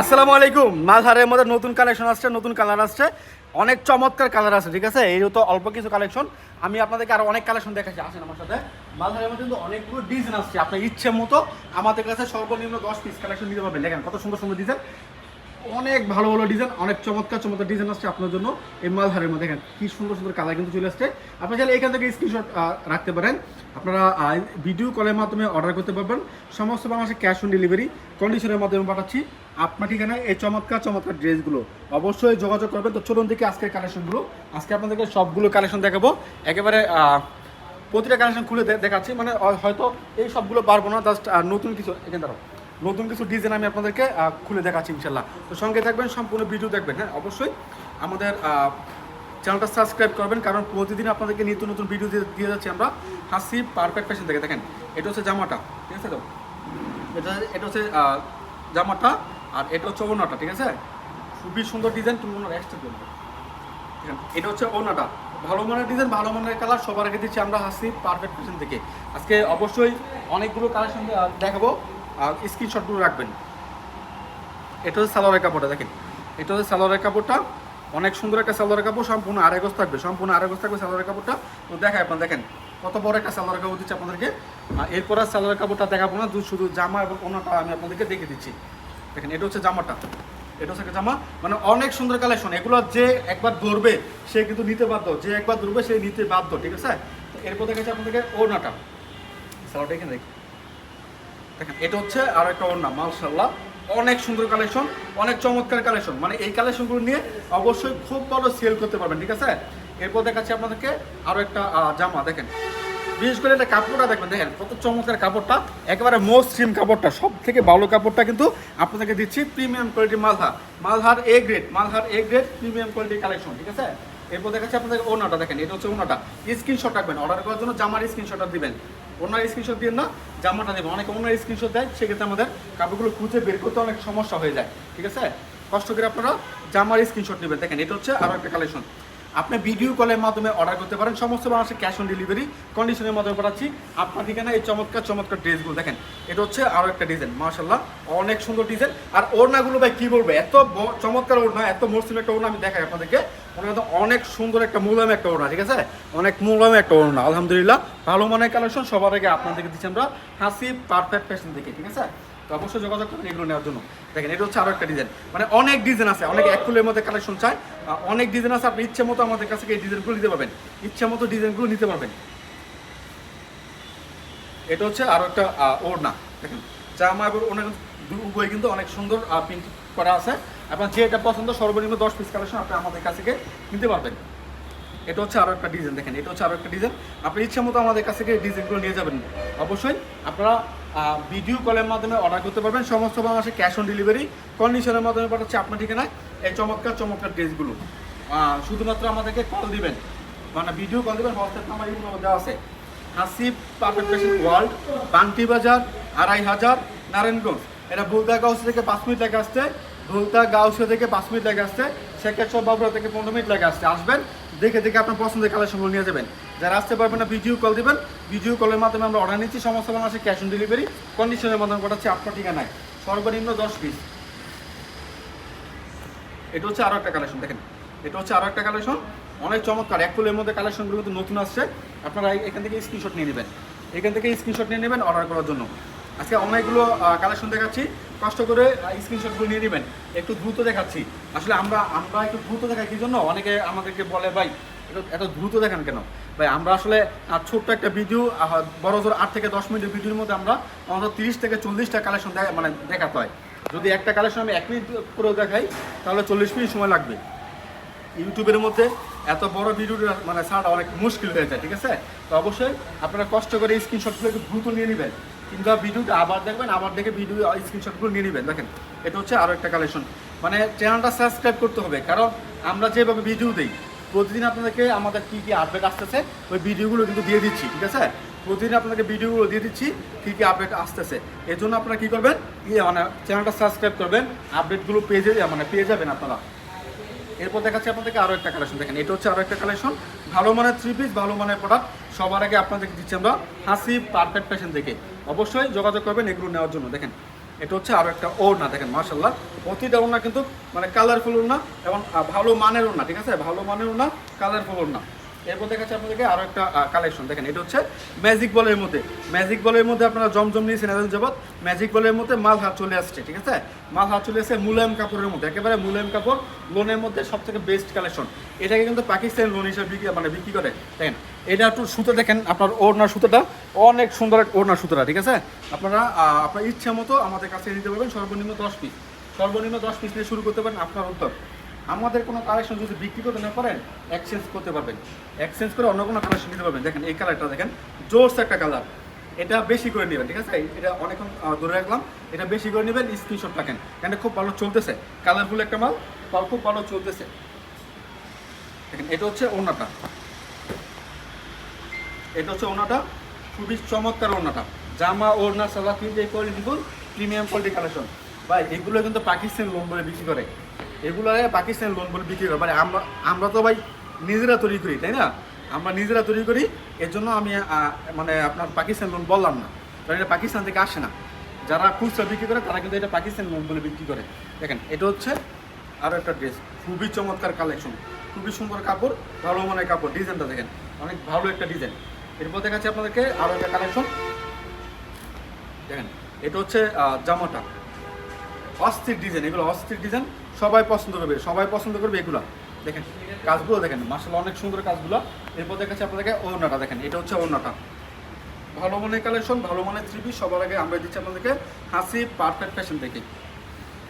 আসসালামু আলাইকুম। মাঝহারের মধ্যে নতুন কালেকশন আসছে, নতুন কালার আসছে। অনেক চমৎকার কালার আছে, ঠিক আছে? এই তো অল্প কিছু কালেকশন আমি আপনাদেরকে আরও অনেক কালেকশন দেখাচ্ছি আসেন আমার সাথে। মাঝহারের মধ্যে কিন্তু অনেকগুলো ডিজাইন আসছে, আপনার ইচ্ছে মতো আমাদের কাছে সর্বনিম্ন দশ পিস কালেকশন নিতে পারবেন। দেখেন কত সুন্দর সুন্দর ডিজাইন অনেক ভালো ভালো ডিজাইন অনেক চমৎকার চমৎকার ডিজাইন আসছে আপনার জন্য এই মালধারের মধ্যে। দেখেন কি সুন্দর সুন্দর কালার কিন্তু চলে আসছে। আপনি চাইলে এখান থেকে স্ক্রিনশট রাখতে পারেন। আপনারা ভিডিও কলের মাধ্যমে অর্ডার করতে পারবেন। সমস্ত বাংলাদেশে ক্যাশ অন ডেলিভারি কন্ডিশনের মাধ্যমে পাঠাচ্ছি। আপনার ঠিকানায় এই চমৎকার চমৎকার ড্রেসগুলো অবশ্যই যোগাযোগ করবেন। তো চলুন দেখি আজকের কালেকশনগুলো আজকে আপনাদেরকে সবগুলো কালেকশন দেখাবো। একেবারে প্রতিটা কালেকশন খুলে দেখাচ্ছি। মানে হয়তো এই সবগুলো পারব না জাস্ট নতুন কিছু, এখানে দাঁড়াও। নতুন কিছু ডিজাইন আমি আপনাদেরকে খুলে দেখাচ্ছি ইনশাল্লাহ তো সঙ্গে থাকবেন, সম্পূর্ণ ভিডিও দেখবেন হ্যাঁ অবশ্যই। আমাদের চ্যানেলটা সাবস্ক্রাইব করবেন, কারণ প্রতিদিন আপনাদেরকে নিত্য নতুন ভিডিও দিয়ে দিয়ে যাচ্ছি আমরা। হাসি পারফেক্ট ফ্যাশন থেকে দেখেন। এটা হচ্ছে জামাটা, ঠিক আছে তো? এটা এটা হচ্ছে জামাটা। আর এটা হচ্ছে ওনাটা ঠিক আছে? খুবই সুন্দর ডিজাইন তুমি ওনার এক্সট্রা দেখেন, এটা হচ্ছে ওনাটা ভালো মানের ডিজাইন ভালো মানের কালার সবার আগে দিচ্ছি আমরা হাসি পারফেক্ট ফ্যাশন থেকে আজকে অবশ্যই অনেকগুলো কালেকশন দেখাবো। আর স্ক্রিনশটগুলো রাখবেন। এটা হচ্ছে সালোয়ারের কাপড়টা দেখেন। এটা হচ্ছে সালোয়ারের কাপড়টা। অনেক সুন্দর একটা সালোয়ারের কাপড় সম্পূর্ণ আড়াইগজ থাকবে সম্পূর্ণ আড়াইগজ থাকবে সালোয়ারের কাপড়টা। তো দেখায় আপনার দেখেন কত বড় একটা সালোয়ার কাপড় দিচ্ছে আপনাদেরকে। এরপর আর সালোয়ার কাপড়টা দেখাবো না শুধু জামা এবং ওনাটা আমি আপনাদেরকে দেখে দিচ্ছি। দেখেন, এটা হচ্ছে জামাটা। এটা হচ্ছে জামা। মানে অনেক সুন্দর কালেকশন এগুলো যে একবার ধরবে, সে কিন্তু নিতে বাধ্য। যে একবার ধরবে, সে নিতে বাধ্য, ঠিক আছে? এরপর দেখাচ্ছি আপনাদেরকে ওনাটা সালোয়ারটা এখানে দেখি। দেখেন, এটা হচ্ছে আর একটা ওড়না মালশাল্লাহ অনেক সুন্দর কালেকশন অনেক চমৎকার কালেকশন মানে এই কালেকশনগুলো নিয়ে অবশ্যই খুব ভালো সেল করতে পারবেন, ঠিক আছে? এরপর দেখাচ্ছি আপনাদেরকে আরও একটা জামা, দেখেন। বিশেষ করে এটা কাপড়টা দেখবেন, দেখেন কত চমৎকার কাপড়টা, একেবারে মসৃণ কাপড়টা সব থেকে ভালো কাপড়টা কিন্তু আপনাদেরকে দিচ্ছি premium quality Malha Malhar A grade Malhar A grade premium quality collection ঠিক আছে? এরপর দেখাচ্ছি আপনাদের ওনাটা দেখেন, এটা হচ্ছে ওনাটা স্ক্রিনশট রাখবেন অর্ডার করার জন্য জামার স্ক্রিনশটটা দিবেন। ওনার স্ক্রিনশট দিন না জামাটা দেবেন। অনেকে ওনার স্ক্রিনশট দেয়, সেক্ষেত্রে আমাদের কাপড়গুলো খুঁজে বের করতে অনেক সমস্যা হয়ে যায়, ঠিক আছে? কষ্ট করে আপনারা জামার স্ক্রিনশট নেবেন। দেখেন, এটা হচ্ছে আরও একটা কালেকশন আপনি ভিডিও কলের মাধ্যমে অর্ডার করতে পারেন। সমস্ত মানুষের ক্যাশ অন ডেলিভারি কন্ডিশনের মাধ্যমে পাঠাচ্ছি। আপনার ঠিকানা, এই চমৎকার চমৎকার ড্রেসগুলো দেখেন। এটা হচ্ছে আরও একটা ডিজাইন মার্শাল্লাহ অনেক সুন্দর ডিজাইন আর ওড়নাগুলো ভাই, কী বলব, এত চমৎকার ওড়না, এত মসৃণ একটা ওড়না আমি দেখাই আপনাদেরকে। ওনার অনেক সুন্দর একটা মূলাম একটা ওড়না, ঠিক আছে? অনেক মূলাম একটা ওড়না, আলহামদুলিল্লাহ। ভালো মানের কালেকশন সবার আগে আপনাদেরকে দিচ্ছি আমরা। হাসি পারফেক্ট ফ্যাশন থেকে ঠিক আছে? তো অবশ্যই যোগাযোগ করুন এগুলো নেওয়ার জন্য। দেখেন, এটা হচ্ছে আরও একটা ডিজাইন মানে অনেক ডিজাইন আছে, অনেক এক ফুলের মধ্যে কালেকশন চায় অনেক ডিজাইন আছে, আপনি ইচ্ছে মতো আমাদের কাছে এই ডিজাইনগুলো নিতে পারবেন। ইচ্ছে মতো ডিজাইনগুলো নিতে পারবেন। এটা হচ্ছে আরও একটা ওড়না। দেখেন, জামা এবং ওনার উভয় কিন্তু অনেক সুন্দর প্রিন্ট করা আছে। আপনার যে এটা পছন্দ, সর্বনিম্ন দশ পিস কালেকশন আপনি আমাদের কাছ নিতে পারবেন। এটা হচ্ছে আরও একটা ডিজাইন দেখেন, এটা হচ্ছে আরও একটা ডিজাইন আপনি ইচ্ছা মতো আমাদের কাছ থেকে ডিজাইনগুলো নিয়ে যাবেন। অবশ্যই আপনারা ভিডিও কলের মাধ্যমে অর্ডার করতে পারবেন। সমস্ত বাংলাদেশে ক্যাশ অন ডেলিভারি কন্ডিশনের মাধ্যমে পাঠাচ্ছে আপনার ঠিকানায়। এই চমৎকার চমৎকার ড্রেসগুলো শুধুমাত্র আমাদেরকে কল দিবেন। মানে ভিডিও কল দিবেন হোয়াটসঅ্যাপ নাম্বার এই নাম্বার দেওয়া আছে। Hasib, perfect fashion world Banti Bazar, আড়াই হাজার, নারায়ণগঞ্জ। এটা বুলদা গাউস থেকে পাঁচ মিনিট লাগে আসতে বুলদা গাউসিয়া থেকে পাঁচ মিনিট লাগে আসতে শেখেশ্বর বাবুরা থেকে পনেরো মিনিট লাগে আসতে আসবেন, দেখে দেখে আপনার পছন্দের কালার কালেকশনগুলো নিয়ে যাবেন। যারা আসতে পারবেন না ভিডিও কল দিবেন। ভিডিও কলের মাধ্যমে আমরা অর্ডার নিচ্ছি, সমস্ত বাংলাদেশে ক্যাশ অন ডেলিভারি কন্ডিশনের মাধ্যমে পাঠাচ্ছি, আপনার ঠিকানায়। সর্বনিম্ন দশ পিস এটা হচ্ছে আরও একটা কালেকশন দেখেন। এটা হচ্ছে আরও একটা কালেকশন অনেক চমৎকার। এক ফুলের মধ্যে কালেকশনগুলো কিন্তু নতুন আসছে। আপনারা এখান থেকে স্ক্রিনশট নিয়ে নেবেন। এখান থেকে স্ক্রিনশট নিয়ে নেবেন অর্ডার করার জন্য। আজকে অনেকগুলো কালেকশন দেখাচ্ছি। কষ্ট করে স্ক্রিনশটগুলো নিয়ে নেবেন। একটু দ্রুত দেখাচ্ছি। আসলে আমরা আমরা একটু দ্রুত দেখাই, কি জন্য? অনেকে আমাদেরকে বলে, ভাই এত দ্রুত দেখান কেন? ভাই, আমরা আসলে ছোট্ট একটা ভিডিও বড় জোর আট থেকে দশ মিনিটের ভিডিওর মধ্যে আমরা আমাদের তিরিশ থেকে চল্লিশটা কালেকশন মানে দেখাতে হয়। যদি একটা কালেকশন আমি এক মিনিট করে দেখাই, তাহলে চল্লিশ মিনিট সময় লাগবে। ইউটিউবের মধ্যে এত বড় ভিডিও মানে ছাড়া অনেক মুশকিল হয়ে যায়, ঠিক আছে? তো অবশ্যই আপনারা কষ্ট করে স্ক্রিনশটগুলো একটু দ্রুত নিয়ে নেবেন। কিংবা ভিডিওটা আবার দেখবেন, আবার দেখে ভিডিও স্ক্রিনশটগুলো নিয়ে নেবেন। দেখেন, এটা হচ্ছে আরও একটা কালেকশন মানে চ্যানেলটা সাবস্ক্রাইব করতে হবে। কারণ আমরা যেভাবে ভিডিও দিই প্রতিদিন আপনাদেরকে আমাদের কী কী আপডেট আসতেছে, ওই ভিডিওগুলো কিন্তু দিয়ে দিচ্ছি, ঠিক আছে? প্রতিদিন আপনাকে ভিডিওগুলো দিয়ে দিচ্ছি, কী কী আপডেট আসতেছে। এর জন্য আপনারা কী করবেন ইয়ে মানে চ্যানেলটা সাবস্ক্রাইব করবেন আপডেটগুলো পেয়ে যাবে মানে পেয়ে যাবেন আপনারা। এরপর দেখাচ্ছি আপনাদেরকে আরও একটা কালেকশন দেখেন, এটা হচ্ছে আরও একটা কালেকশন ভালো মানের থ্রি পিস ভালো মানের প্রোডাক্ট সবার আগে আপনাদেরকে দিচ্ছি আমরা হাসি পারফেক্ট ফ্যাশন থেকে অবশ্যই যোগাযোগ করবেন এগুলো নেওয়ার জন্য, দেখেন। এটা হচ্ছে আরও একটা ওড়না, দেখেন মার্শাল্লাহ প্রতিটা ওড়না কিন্তু মানে কালারফুল ওড়না এবং ভালো মানের ওড়না, ঠিক আছে? ভালো মানের ওড়না কালারফুল ওড়না। এরপর দেখাচ্ছি আপনাদেরকে আরও একটা কালেকশন দেখেন, এটা হচ্ছে ম্যাজিক বলের মধ্যে। ম্যাজিক বলের মধ্যে আপনারা জমজম নিয়েছেন এদের জগৎ ম্যাজিক বলের মধ্যে মাল হাত চলে আসছে, ঠিক আছে? মাল হাত চলে আসছে মুলায়ম কাপড়ের মধ্যে। একেবারে মুলায়ম কাপড় লোনের মধ্যে সব থেকে বেস্ট কালেকশন এটাকে কিন্তু পাকিস্তান লোন হিসেবে বিক্রি মানে বিক্রি করে। দেখেন, এটা একটু সুতো দেখেন, আপনার ওড়নার সুতোটা। অনেক সুন্দর ওড়নার সুতোটা, ঠিক আছে? আপনারা আপনার ইচ্ছা মতো আমাদের কাছে নিতে পারবেন সর্বনিম্ন দশ পিস সর্বনিম্ন দশ পিস নিয়ে শুরু করতে পারেন আপনার উত্তর আমাদের কোনো কালেকশন যদি বিক্রি করতে না পারেন এক্সচেঞ্জ করতে পারবেন। এক্সচেঞ্জ করে অন্য কোনো কালেকশন নিতে পারবেন। দেখেন, এই কালারটা দেখেন, জোরস একটা কালার এটা বেশি করে নেবেন, ঠিক আছে? এটা অনেকক্ষণ ধরে রাখলাম। এটা বেশি করে নেবেন স্ক্রিনশট রাখেন। কেন খুব ভালো চলতেছে। কালারফুল একটা মাল, খুব ভালো চলতেছে। দেখেন, এটা হচ্ছে ওনাটা এটা হচ্ছে ওনাটা খুবই চমৎকার ওনাটা জামা, ওড়না সালা তিনটে কোয়ালিটি প্রিমিয়াম কোয়ালিটি কালেকশন ভাই, এগুলো কিন্তু পাকিস্তান লোন বলে বিক্রি করে। এগুলো পাকিস্তান লোন বলে বিক্রি করে মানে আমরা আমরা তো ভাই নিজেরা তৈরি করি, তাই না? আমরা নিজেরা তৈরি করি এর জন্য আমি মানে আপনার পাকিস্তান লোন বললাম না। কারণ এটা পাকিস্তান থেকে আসে না। যারা খুচরা বিক্রি করে, তারা কিন্তু এটা পাকিস্তান লোন বলে বিক্রি করে। দেখেন, এটা হচ্ছে আরও একটা ড্রেস খুবই চমৎকার কালেকশন খুবই সুন্দর কাপড়, ভালো মানের কাপড়। ডিজাইনটা দেখেন, অনেক ভালো একটা ডিজাইন। এরপর দেখাচ্ছি আপনাদেরকে আরও একটা কালেকশন দেখেন, এটা হচ্ছে জামাটা। অস্থির ডিজাইন, এগুলো অস্থির ডিজাইন। সবাই পছন্দ করবে, সবাই পছন্দ করবে এগুলো। দেখেন, কাজগুলো দেখেন মার্শাল অনেক সুন্দর কাজগুলো। এরপর দেখাচ্ছি আপনাদেরকে ওড়নাটা দেখেন, এটা হচ্ছে ওড়নাটা। ভালো মানের কালেকশন ভালো মানের থ্রি পিস সবার আগে আমরা দিচ্ছি আপনাদেরকে হাসি পারফেক্ট ফ্যাশন থেকে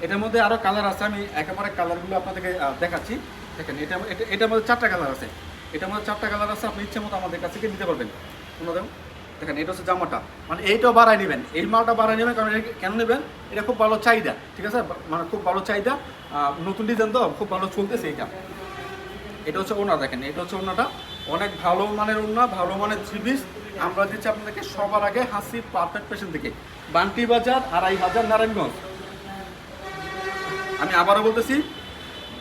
এটার মধ্যে আরও কালার আছে, আমি একেবারে কালারগুলো আপনাদেরকে দেখাচ্ছি। দেখেন, এটা, এটা- এটার মধ্যে চারটা কালার আছে। এটার মধ্যে চারটা কালার আছে, আপনি ইচ্ছে মতো আমাদের কাছ থেকে নিতে পারবেন। কোনোদিন দেখেন, এটা হচ্ছে জামাটা। মানে এইটাও বাড়াই নেবেন। এই মালটা বাড়াই নেবেন, কারণ কেন নেবেন? এটা খুব ভালো চাহিদা, ঠিক আছে? মানে খুব ভালো চাহিদা। নতুন ডিজাইন তো, খুব ভালো চলতেছে এইটা এটা হচ্ছে ওনা দেখেন, এটা হচ্ছে ওনাটা অনেক ভালো মানের ওনা ভালো মানের থ্রি পিস আমরা দিচ্ছি আপনাদেরকে সবার আগে হাসি পারফেক্ট পেশেন্ট থেকে। বান্টি বাজার, আড়াই হাজার নারায়ণগঞ্জ। আমি আবারও বলতেছি,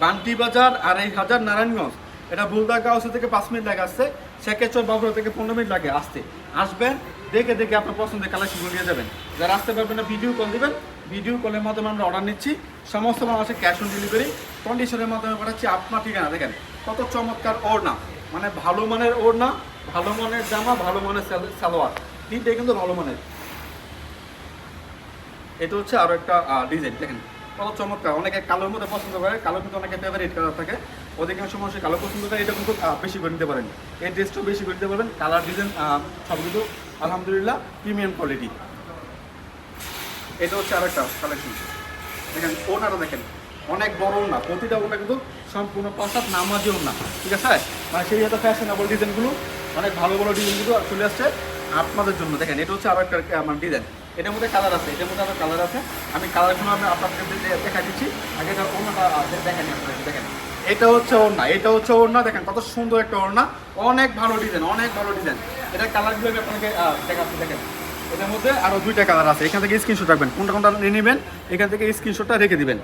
বান্টি বাজার, আড়াই হাজার নারায়ণগঞ্জ। এটা বুলদা গাউসে থেকে পাঁচ মিনিট লাগে আসছে। শেখেচর বাবুরা থেকে পনেরো মিনিট লাগে আসতে। আসবেন, দেখে দেখে আপনার পছন্দের কালেকশনগুলো নিয়ে যাবেন। যারা আসতে পারবেন না ভিডিও কল দিবেন। ভিডিও কলের মাধ্যমে আমরা অর্ডার নিচ্ছি। সমস্ত মানুষের ক্যাশ অন ডেলিভারি কন্ডিশনের মাধ্যমে পাঠাচ্ছি আপনার ঠিকানা। দেখেন, কত চমৎকার ওড়না। মানে ভালো মানের ওড়না, ভালো মানের জামা, ভালো মানের সাল- সালোয়ার। তিনটে কিন্তু ভালো মানের। এটা হচ্ছে আরও একটা ডিজাইন দেখেন, কত চমৎকার। অনেকে কালোর মধ্যে পছন্দ করে কালো কিন্তু অনেকে ফেভারিট কালার থাকে। অধিকাংশ মানুষ কালো পছন্দ করে এটা কিন্তু বেশি করে নিতে পারেন। এই ড্রেসটাও বেশি করে নিতে পারবেন। কালার ডিজাইন সব কিন্তু আলহামদুলিল্লাহ প্রিমিয়াম কোয়ালিটি এটা হচ্ছে আরেকটা কালেকশন দেখেন ওনাটা দেখেন অনেক বড় না প্রতিটা ওনা কিন্তু সম্পূর্ণ পাঁচাত নামাজিও না ঠিক আছে? মানে সেই হয়তো ফ্যাশনেবল ডিজাইনগুলো অনেক ভালো ভালো ডিজাইনগুলো চলে আসছে আপনাদের জন্য। দেখেন এটা হচ্ছে আরও একটা আহ, মানে ডিজাইন এটার মধ্যে কালার আছে এটার মধ্যে আরও কালার আছে। আমি কালারগুলো আমি আপনাদের দেখা দিচ্ছি। আগে ওনাটা দেখেন আপনাদের দেখেন। এটা হচ্ছে ওড়না, এটা হচ্ছে ওড়না, দেখেন কত সুন্দর একটা ওড়না। অনেক ভালো ডিজাইন অনেক ভালো ডিজাইন এটা কালারগুলো আমি আপনাকে দেখাচ্ছি, দেখেন। এটার মধ্যে আরও দুইটা কালার আছে। এখান থেকে স্ক্রিনশট রাখবেন। কোনটা কোনটা নিয়ে নেবেন, এখান থেকে স্ক্রিনশটটা রেখে দিবেন।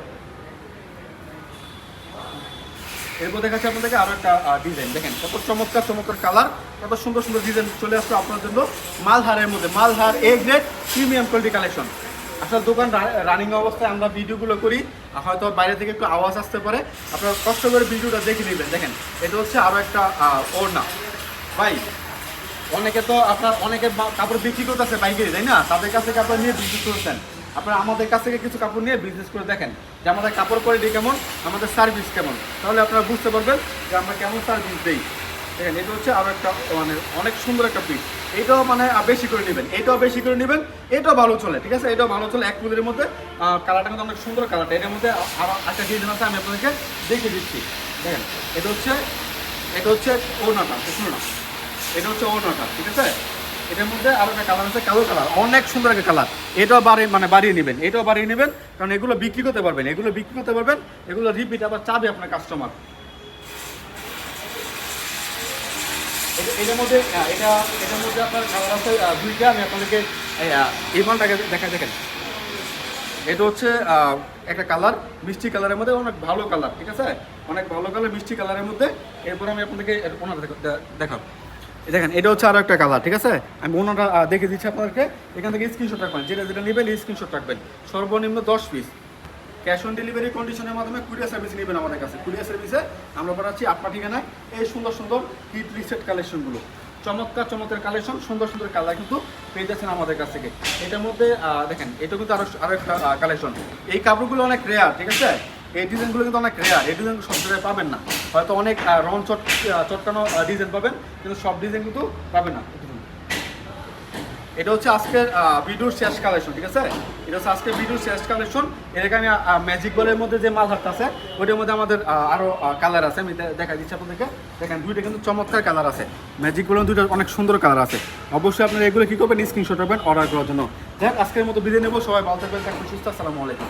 এরপর দেখাচ্ছি আপনাদেরকে আরও একটা ডিজাইন দেখেন কত চমৎকার চমৎকার কালার কত সুন্দর সুন্দর ডিজাইন চলে আসলো আপনার জন্য। মালহারের মধ্যে, Malhar A grade premium quality collection আসলে দোকান রানিং অবস্থায় আমরা ভিডিওগুলো করি হয়তো বাইরে থেকে একটু আওয়াজ আসতে পারে। আপনারা কষ্ট করে ভিডিওটা দেখে নেবেন। দেখেন, এটা হচ্ছে আরও একটা ওড়না। ভাই, অনেকে তো আপনার অনেকে কাপড় বিক্রি করতেছে বাইকে তাই না? তাদের কাছ আপনারা নিয়ে বিজনেস করতেন আপনারা আমাদের কাছ থেকে কিছু কাপড় নিয়ে বিজনেস করে দেখেন যে আমাদের কাপড় কোয়ালিটি কেমন, আমাদের সার্ভিস কেমন। তাহলে আপনারা বুঝতে পারবেন যে আমরা কেমন সার্ভিস দিই। দেখেন, এটা হচ্ছে আরও একটা মানে অনেক সুন্দর একটা পিস এটাও মানে বেশি করে নেবেন। এটাও বেশি করে নেবেন। এটাও ভালো চলে, ঠিক আছে? এটাও ভালো চলে এক ফুলের মধ্যে। কালারটা কিন্তু অনেক সুন্দর কালারটা। এটার মধ্যে আরও একটা ডিজাইন আছে, আমি আপনাদেরকে দেখিয়ে দিচ্ছি। দেখেন, এটা হচ্ছে এটা হচ্ছে ওনাটা শুনুন এটা হচ্ছে ওড়নাটা, ঠিক আছে? এটার মধ্যে আরও একটা কালার আছে, কালো কালার। অনেক সুন্দর একটা কালার। এটাও বাড়িয়ে মানে বাড়িয়ে নেবেন, এটাও বাড়িয়ে নেবেন। কারণ এগুলো বিক্রি করতে পারবেন, এগুলো বিক্রি করতে পারবেন, এগুলো রিপিট আবার চাবে আপনার কাস্টমার এটার মধ্যে এটা এটার মধ্যে আপনার কালার আছে আমি আপনাদেরকে এই, মালটাকে দেখা দেখেন। এটা হচ্ছে একটা কালার মিষ্টি কালারের মধ্যে অনেক ভালো কালার ঠিক আছে? অনেক ভালো কালার মিষ্টি কালারের মধ্যে। এরপর আমি আপনাদেরকে ওনার দেখাবো। দেখেন এটা হচ্ছে আরও একটা কালার ঠিক আছে? আমি আহ, দেখে দিচ্ছি আপনাদেরকে। এখান থেকে স্ক্রিনশট রাখবেন যেটা যেটা নেবেন স্ক্রিনশট রাখবেন। সর্বনিম্ন দশ পিস ক্যাশ অন ডেলিভারি কন্ডিশনের মাধ্যমে কুরিয়ার সার্ভিস নেবেন আমাদের কাছে। কুরিয়ার সার্ভিসে আমরা পাঠাচ্ছি আপনার ঠিকানায় এই সুন্দর সুন্দর হিট রিসেট কালেকশনগুলো। চমৎকার চমৎকার কালেকশন, সুন্দর সুন্দর কালার কিন্তু পেয়ে যাচ্ছেন আমাদের কাছ থেকে। এটার মধ্যে দেখেন, এটা কিন্তু আরও আরও একটা কালেকশন। এই কাপড়গুলো অনেক রেয়ার ঠিক আছে? এই ডিজাইনগুলো কিন্তু অনেক রেয়ার এই ডিজাইন সব জায়গায় পাবেন না। হয়তো অনেক রং চট চটকানো ডিজাইন পাবেন, কিন্তু সব ডিজাইন কিন্তু পাবেন না। এটা হচ্ছে আজকের ভিডিওর শেষ কালেকশন ঠিক আছে? এটা হচ্ছে আজকের ভিডিওর শেষ কালেকশন এখানে ম্যাজিক বলের মধ্যে যে মাল হাটটা আছে, ওইটার মধ্যে আমাদের আরও আরও কালার আছে। আমি দেখা দিচ্ছি আপনাদেরকে। দেখেন, দুইটা কিন্তু চমৎকার কালার আছে। ম্যাজিক বলের দুইটা অনেক সুন্দর কালার আছে। অবশ্যই আপনারা এগুলো কি করবেন? স্ক্রিনশট করবেন অর্ডার করার জন্য। দেখ আজকের মতো বিদায় নেব। সবাই ভালো থাকবেন সুস্থ। আসসালামু আলাইকুম।